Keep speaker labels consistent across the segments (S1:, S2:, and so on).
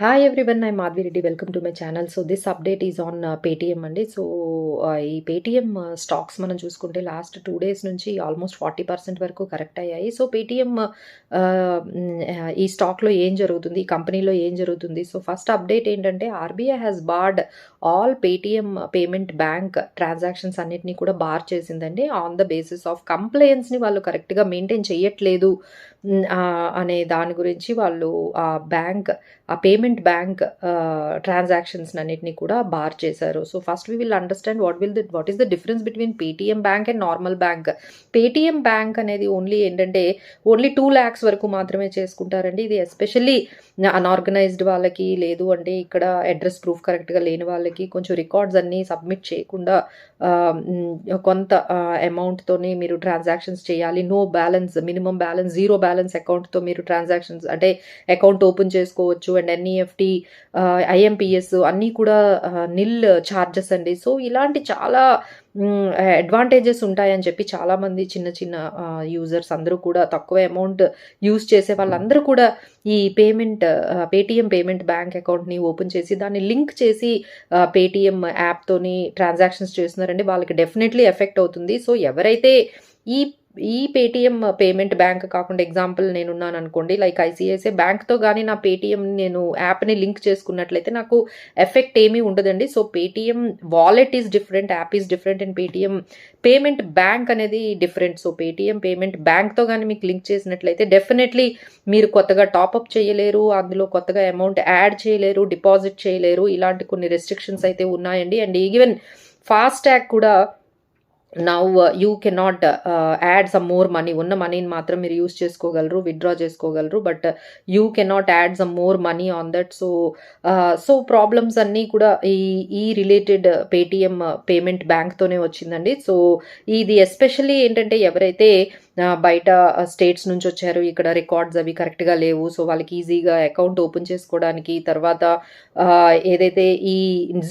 S1: Hi everyone I Madhavi Reddy welcome to my channel so this update is on Paytm అండి. So uh, ఈ Paytm stocks uh, మనం చూసుకుంటే last two days నుంచి almost forty percent వరకు correct అయ్యాయి. So Paytm uh, ఈ స్టాక్లో ఏం జరుగుతుంది ఈ కంపెనీలో ఏం జరుగుతుంది? సో ఫస్ట్ అప్డేట్ ఏంటంటే RBI has barred all Paytm payment bank transactions అన్నిటినీ కూడా బార్ చేసిందండి. ఆన్ ద బేసిస్ ఆఫ్ కంప్లైన్స్ని వాళ్ళు కరెక్ట్గా మెయింటైన్ చేయట్లేదు. Mm, అనే దాని గురించి వాళ్ళు ఆ బ్యాంక్ ఆ పేమెంట్ బ్యాంక్ ట్రాన్సాక్షన్స్ అన్నిటిని కూడా బార్ చేశారు. So first we will understand what will the what is the difference between Paytm bank and normal bank Paytm bank అనేది ఓన్లీ ఏంటంటే ఓన్లీ టూ ల్యాక్స్ వరకు మాత్రమే చేసుకుంటారండి. ఇది ఎస్పెషల్లీ అన్ఆర్గనైజ్డ్ వాళ్ళకి లేదు అంటే ఇక్కడ అడ్రస్ ప్రూఫ్ కరెక్ట్గా లేని వాళ్ళకి కొంచెం రికార్డ్స్ అన్నీ సబ్మిట్ చేయకుండా కొంత అమౌంట్తోనే మీరు ట్రాన్సాక్షన్స్ చేయాలి. No balance minimum balance zero balance అకౌంట్తో మీరు ట్రాన్సాక్షన్స్ అంటే అకౌంట్ ఓపెన్ చేసుకోవచ్చు. అండ్ ఎన్ఈఎఫ్టి ఐఎంపిఎస్ అన్నీ కూడా నిల్ ఛార్జెస్ అండి. సో ఇలాంటి చాలా అడ్వాంటేజెస్ ఉంటాయని చెప్పి చాలామంది చిన్న చిన్న యూజర్స్ అందరూ కూడా తక్కువ అమౌంట్ యూజ్ చేసే వాళ్ళందరూ కూడా ఈ పేమెంట్ పేటిఎం పేమెంట్ బ్యాంక్ అకౌంట్ని ఓపెన్ చేసి దాన్ని లింక్ చేసి పేటిఎం యాప్తోని ట్రాన్సాక్షన్స్ చేస్తున్నారండి. వాళ్ళకి డెఫినెట్లీ ఎఫెక్ట్ అవుతుంది. సో ఎవరైతే ఈ ఈ పేటిఎం పేమెంట్ బ్యాంక్ కాకుండా ఎగ్జాంపుల్ నేను ఉన్నాను అనుకోండి లైక్ ఐసిఐసిఐ బ్యాంక్తో కానీ నా పేటిఎం నేను యాప్ని లింక్ చేసుకున్నట్లయితే నాకు ఎఫెక్ట్ ఏమీ ఉండదండి. So Paytm wallet is different app is different and Paytm payment bank అనేది డిఫరెంట్. సో పేటిఎం పేమెంట్ బ్యాంక్తో కానీ మీకు లింక్ చేసినట్లయితే డెఫినెట్లీ మీరు కొత్తగా టాప్అప్ చేయలేరు అందులో కొత్తగా అమౌంట్ యాడ్ చేయలేరు డిపాజిట్ చేయలేరు. ఇలాంటి కొన్ని రెస్ట్రిక్షన్స్ అయితే ఉన్నాయండి. అండ్ ఈవెన్ ఫాస్ట్ ట్యాగ్ కూడా now you cannot add some more money ఉన్న మనీని మాత్రం మీరు యూస్ చేసుకోగలరు విత్డ్రా చేసుకోగలరు but you cannot add some more money on that so so problems అన్నీ కూడా ఈ ఈ రిలేటెడ్ పేటిఎం పేమెంట్ బ్యాంక్తోనే వచ్చిందండి. సో ఇది ఎస్పెషల్లీ ఏంటంటే ఎవరైతే బయట స్టేట్స్ నుంచి వచ్చారు. ఇక్కడ రికార్డ్స్ అవి కరెక్ట్గా లేవు. సో వాళ్ళకి ఈజీగా అకౌంట్ ఓపెన్ చేసుకోవడానికి తర్వాత ఏదైతే ఈ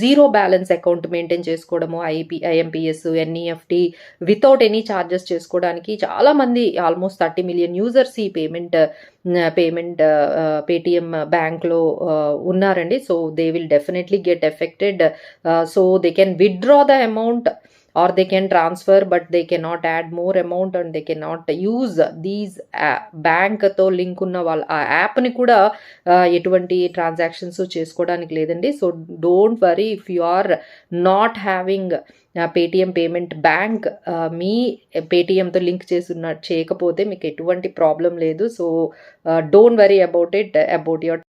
S1: జీరో బ్యాలెన్స్ అకౌంట్ మెయింటైన్ చేసుకోవడము IP IMPS NEFT without any charges చేసుకోవడానికి చాలామంది ఆల్మోస్ట్ థర్టీ మిలియన్ యూజర్స్ ఈ పేమెంట్ పేమెంట్ పేటిఎం బ్యాంక్లో ఉన్నారండి. So they will definitely get affected so they can withdraw the amount or they can transfer but they cannot add more amount and they cannot use these uh, బ్యాంక్తో link ఉన్న వాళ్ళ ఆ యాప్ని కూడా uh, ఎటువంటి transactions చేసుకోవడానికి లేదండి. So don't worry if you are not having Paytm payment bank మీ పేటిఎంతో లింక్ చేస్తున్న చేయకపోతే మీకు ఎటువంటి ప్రాబ్లం లేదు. So don't worry about it about your